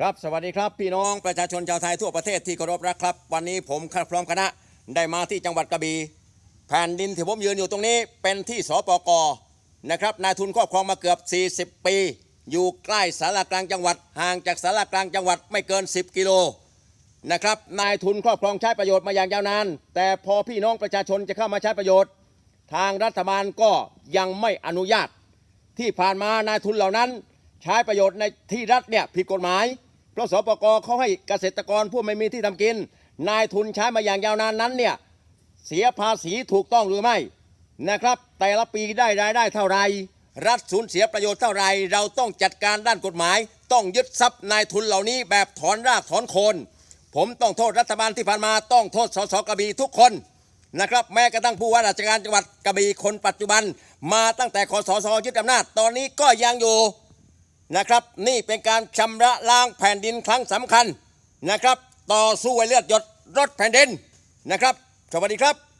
ครับสวัสดีครับพี่น้องประชาชนชาวไทยทั่วประเทศที่เคารพรักครับ วันนี้ผมพร้อมคณะได้มาที่จังหวัดกระบี่แผ่นดินที่ผมยืนอยู่ตรงนี้เป็นที่สปกนะครับนายทุนครอบครองมาเกือบ 40 ปี อยู่ใกล้สารากลางจังหวัด ห่างจากสารากลางจังหวัดไม่เกิน 10 กิโลนะครับนายทุนครอบครองใช้ประโยชน์มาอย่างยาวนาน แต่พอพี่น้องประชาชนจะเข้ามาใช้ประโยชน์ ทางรัฐบาลก็ยังไม่อนุญาต ที่ผ่านมานายทุนเหล่านั้น ใช้ประโยชน์ในที่รัฐเนี่ยผิดกฎหมาย เพราะสปกเขาให้เกษตรกรผู้ไม่มีที่ทำกิน นายทุนใช้มาอย่างยาวนานนั้นเนี่ยเสียภาษีถูกต้องหรือไม่นะครับ แต่ละปีได้รายได้เท่าไหรรัฐสูญเสียประโยชน์เท่าไหรเราต้องจัดการด้านกฎหมาย ต้องยึดทรัพย์นายทุนเหล่านี้แบบถอนรากถอนโคน ผมต้องโทษรัฐบาลที่ผ่านมาต้องโทษสสกระบี่ทุกคนนะครับแม้กระทั่งผู้ว่าราชการจังหวัดกระบี่คนปัจจุบัน มาตั้งแต่คอสชยึดอำนาจตอนนี้ก็ยังอยู่ นะครับนี่เป็นการชำระล้างแผ่นดินครั้งสำคัญนะครับ ต่อสู้ไว้เลือดหยดรถแผ่นดินนะครับ สวัสดีครับ